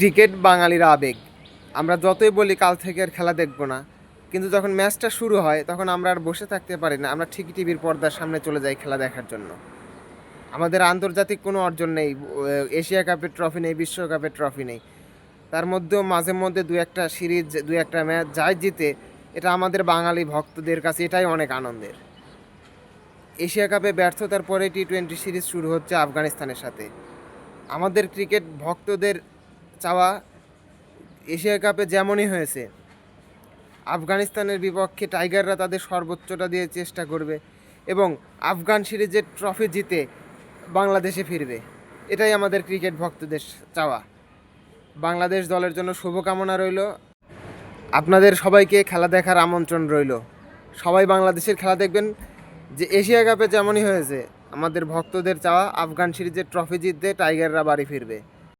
Cricket বাঙালির আবেগ। আমরা যতই বলি কাল থেকে আর খেলা দেখব না, কিন্তু যখন ম্যাচটা শুরু হয়, তখন আমরা আর বসে থাকতে পারি না। আমরা ঠিকই টিভির পর্দার সামনে চলে যাই খেলা দেখার জন্য। আমাদের আন্তর্জাতিক কোনো অর্জন নেই। এশিয়া কাপের ট্রফি নেই বিশ্বকাপের ট্রফি নেই। তার মধ্যেও মাঝে মধ্যে দু একটা সিরিজ, দু একটা ম্যাচ যায় জিতে, এটা আমাদের বাঙালি ভক্তদের কাছে এটাই অনেক আনন্দের। এশিয়া কাপে ব্যর্থতার পরে টি টোয়েন্টি সিরিজ শুরু হচ্ছে আফগানিস্তানের সাথে। আমাদের ক্রিকেট ভক্তদের চাওয়া এশিয়া কাপে যেমনই হয়েছে। আফগানিস্তানের বিপক্ষে টাইগাররা তাদের সর্বোচ্চটা দিয়ে চেষ্টা করবে এবং আফগান সিরিজের ট্রফি জিতে বাংলাদেশে ফিরবে। এটাই আমাদের ক্রিকেট ভক্তদের চাওয়া। বাংলাদেশ দলের জন্য শুভকামনা রইল। আপনাদের সবাইকে খেলা দেখার আমন্ত্রণ রইল। সবাই বাংলাদেশের খেলা দেখবেন। যে এশিয়া কাপে যেমনই হয়েছে, আমাদের ভক্তদের চাওয়া আফগান সিরিজের ট্রফি জিততে টাইগাররা বাড়ি ফিরবে।